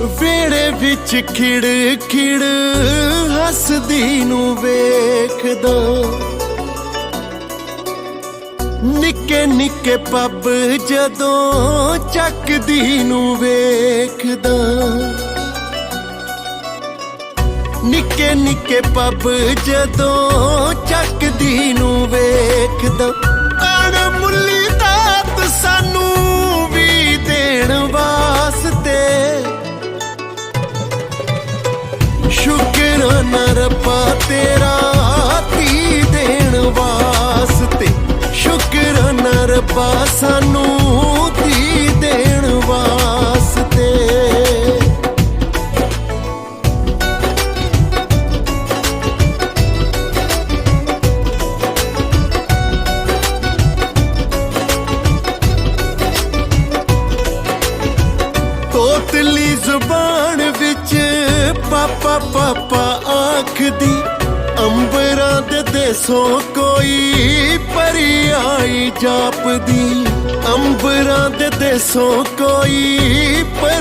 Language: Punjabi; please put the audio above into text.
ਵੇੜੇ ਵਿੱਚ ਖਿੜ ਖਿੜ ਹੱਸਦੀ ਨੂੰ ਵੇਖਦਾ। ਨਿੱਕੇ ਨਿੱਕੇ ਪੱਬ ਜਦੋਂ ਚੱਕਦੀ ਨੂੰ ਵੇਖਦਾ। ਨਿੱਕੇ ਨਿੱਕੇ ਪੱਬ ਜਦੋਂ ਚੱਕਦੀ ਨੂੰ ਵੇਖਦਾ। ਸ਼ੁਕਰਾਨਾ ਸਾਨੂੰ ਧੀ ਦੇਣ ਵਾਸਤੇ? ਤੋਤਲੀ ਜ਼ੁਬਾਨ ਵਿੱਚ ਪਾਪਾ ਪਾਪਾ ਆਖਦੀ, ਅੰਬਰਾਂ ਦੇ ਦੇਸੋਂ ਕੋਈ ਜਾਪਦੀ ਅੰਬਰਾਂ ਦੇ ਦੇਸੋਂ ਕੋਈ ਪਰੀ